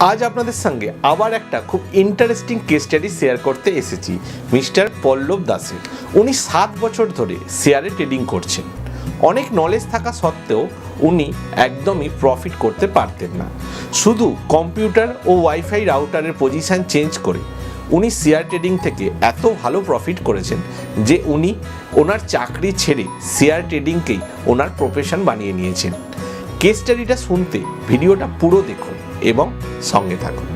আজ আপনাদের সঙ্গে আবার একটা খুব ইন্টারেস্টিং কেস স্টাডি শেয়ার করতে এসেছি, মিস্টার পল্লব দাসের। উনি সাত বছর ধরে শেয়ারে ট্রেডিং করছেন। অনেক নলেজ থাকা সত্ত্বেও উনি একদমই প্রফিট করতে পারতেন না। শুধু কম্পিউটার ও ওয়াইফাই রাউটারের পজিশন চেঞ্জ করে উনি শেয়ার ট্রেডিং থেকে এত ভালো প্রফিট করেছেন যে উনি ওনার চাকরি ছেড়ে শেয়ার ট্রেডিংকেই ওনার প্রফেশন বানিয়ে নিয়েছেন। কেস স্টাডিটা শুনতে ভিডিওটা পুরো দেখুন এবং সঙ্গে থাকুন।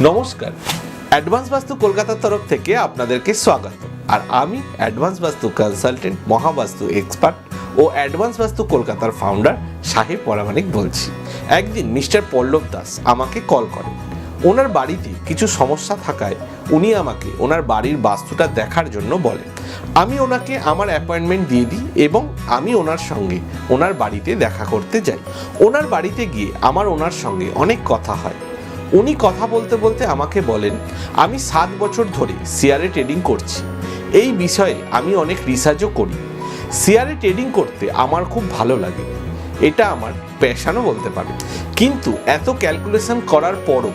নমস্কার। অ্যাডভান্স বাস্তু কলকাতার তরফ থেকে আপনাদেরকে স্বাগত। আর আমি advance vastu consultant Mahavastu expert ও অ্যাডভান্স বাস্তু কলকাতার ফাউন্ডার সাহেব পরামানিক বলছি। একদিন মিস্টার পল্লব দাস আমাকে কল করেন। ওনার বাড়িতে কিছু সমস্যা থাকায় উনি আমাকে ওনার বাড়ির বাস্তুটা দেখার জন্য বলেন। আমি ওনাকে আমার অ্যাপয়েন্টমেন্ট দিয়ে দিই এবং আমি ওনার সঙ্গে ওনার বাড়িতে দেখা করতে যাই। ওনার বাড়িতে গিয়ে আমার ওনার সঙ্গে অনেক কথা হয়। উনি কথা বলতে বলতে আমাকে বলেন, আমি সাত বছর ধরে শেয়ারে ট্রেডিং করছি। এই বিষয়ে আমি অনেক রিসার্চও করি। শেয়ারে ট্রেডিং করতে আমার খুব ভালো লাগে। এটা আমার প্যাশানও বলতে পারে। কিন্তু এত ক্যালকুলেশন করার পরও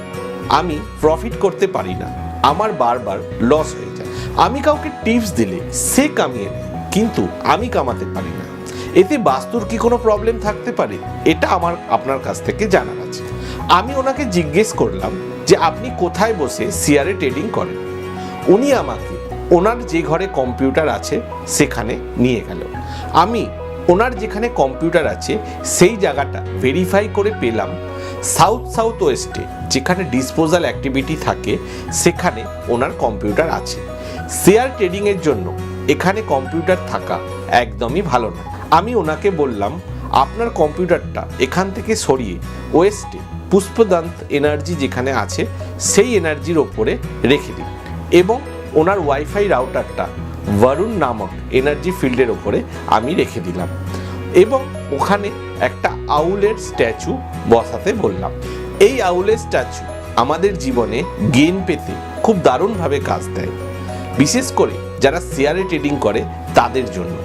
আমি প্রফিট করতে পারি না, আমার বারবার লস হয়ে যায়। আমি কাউকে টিপস দিলে সে কামিয়ে নেয়, কিন্তু আমি কামাতে পারি না। এতে বাস্তুর কি কোনো প্রবলেম থাকতে পারে? এটা আমার, আপনার কাছ থেকে জানার আছে। আমি ওনাকে জিজ্ঞেস করলাম যে আপনি কোথায় বসে শেয়ারে ট্রেডিং করেন? উনি আমাকে ওনার যে ঘরে কম্পিউটার আছে সেখানে নিয়ে গেল। আমি ওনার যেখানে কম্পিউটার আছে সেই জায়গাটা ভেরিফাই করে পেলাম। সাউথ সাউথ ওয়েস্টে যেখানে ডিসপোজাল অ্যাক্টিভিটি থাকে, সেখানে ওনার কম্পিউটার আছে। শেয়ার ট্রেডিংয়ের জন্য এখানে কম্পিউটার থাকা একদমই ভালো না আমি ওনাকে বললাম, আপনার কম্পিউটারটা এখান থেকে সরিয়ে ওয়েস্টে পুষ্পদান্ত এনার্জি যেখানে আছে, সেই এনার্জির ওপরে রেখে দিন। এবং ওনার ওয়াইফাই রাউটারটা বরুণ নামক এনার্জি ফিল্ডের ওপরে আমি রেখে দিলাম। এবং ওখানে একটা আউলের স্ট্যাচু বসাতে বললাম। এই আউলের স্ট্যাচু আমাদের জীবনে গেন পেতে খুব দারুণভাবে কাজ দেয়। বিশেষ করে যারা শেয়ারে ট্রেডিং করে তাদের জন্য।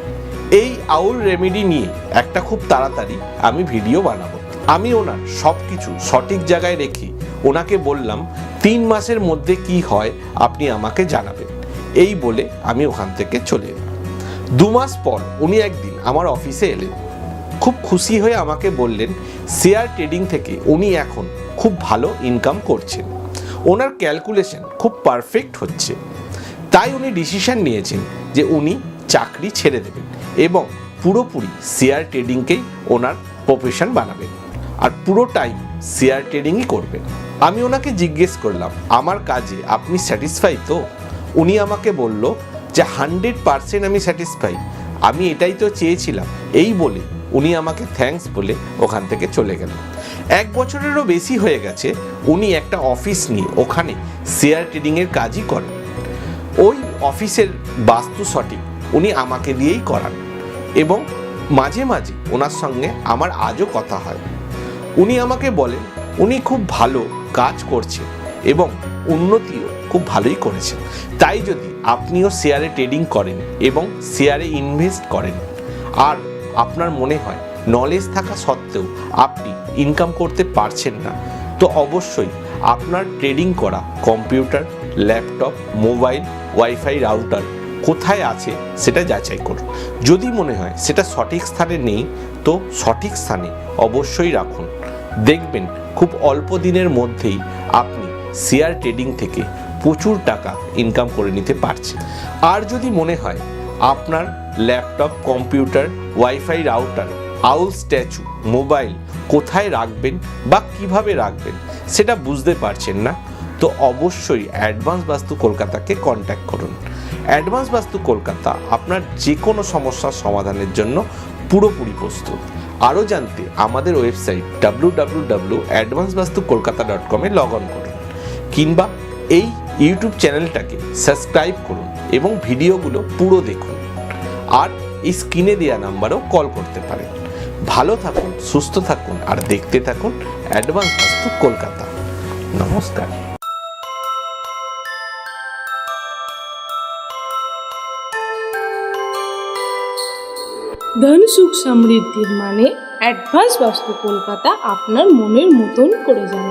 এই আউল রেমেডি নিয়ে একটা খুব তাড়াতাড়ি আমি ভিডিও বানাবো। আমি ওনার সব কিছু সঠিক জায়গায় রেখে ওনাকে বললাম, তিন মাসের মধ্যে কি হয় আপনি আমাকে জানাবেন। এই বলে আমি ওখান থেকে চলে দু মাস পর উনি একদিন আমার অফিসে এলেন। খুব খুশি হয়ে আমাকে বললেন, শেয়ার ট্রেডিং থেকে উনি এখন খুব ভালো ইনকাম করছেন। ওনার ক্যালকুলেশন খুব পারফেক্ট হচ্ছে। তাই উনি ডিসিশন নিয়েছেন যে উনি চাকরি ছেড়ে দেবেন এবং পুরোপুরি শেয়ার ট্রেডিংকেই ওনার প্রফেশন বানাবেন আর পুরো টাইম শেয়ার ট্রেডিংই করবেন। আমি ওনাকে জিজ্ঞেস করলাম, আমার কাজে আপনি স্যাটিসফাই তো? উনি আমাকে বলল যে হান্ড্রেড পারসেন্ট আমি স্যাটিসফাই। আমি এটাই তো চেয়েছিলাম। এই বলে উনি আমাকে থ্যাঙ্কস বলে ওখান থেকে চলে গেলেন। এক বছরেরও বেশি হয়ে গেছে উনি একটা অফিস নিয়ে ওখানে শেয়ার ট্রেডিংয়ের কাজই করেন। ওই অফিসের বাস্তু সঠিক উনি আমাকে দিয়েই করান এবং মাঝে মাঝে ওনার সঙ্গে আমার আজও কথা হয়। উনি আমাকে বলেন, উনি খুব ভালো কাজ করছে এবং উন্নতিও খুব ভালোই করেছেন। তাই যদি আপনিও শেয়ারে ট্রেডিং করেন এবং শেয়ারে ইনভেস্ট করেন, আর আপনার মনে হয় নলেজ থাকা সত্ত্বেও আপনি ইনকাম করতে পারছেন না, তো অবশ্যই আপনার ট্রেডিং করা computer, laptop, mobile, wifi router কোথায় আছে সেটা যাচাই করুন। যদি মনে হয় সেটা সঠিক স্থানে নেই, তো সঠিক স্থানে অবশ্যই রাখুন। দেখবেন খুব অল্প দিনের মধ্যেই আপনি শেয়ার ট্রেডিং থেকে প্রচুর টাকা ইনকাম করে নিতে পারছে। আর যদি মনে হয় আপনার laptop, computer, wifi router, owl statue, mobile কোথায় রাখবেন বা কীভাবে রাখবেন সেটা বুঝতে পারছেন না, তো অবশ্যই অ্যাডভান্স বাস্তু কলকাতাকে কন্ট্যাক্ট করুন। অ্যাডভান্স বাস্তু কলকাতা আপনার যে কোনো সমস্যার সমাধানের জন্য পুরোপুরি প্রস্তুত। আরও জানতে আমাদের website W W W advance vastu Kolkata dot কমে লগ অন করুন। কিংবা এই ইউটিউব চ্যানেলটাকে সাবস্ক্রাইব করুন এবং ভিডিওগুলো পুরো দেখুন। আর এই স্ক্রিনে দেওয়া নাম্বারও কল করতে পারেন। ভালো থাকুন, সুস্থ থাকুন, আর দেখতে থাকুন অ্যাডভান্স বাস্তু কলকাতা। নমস্কার। ধন সুখ সমৃদ্ধির মানে অ্যাডভান্স বাস্তু কলকাতা আপনার মনের মতন করে যায়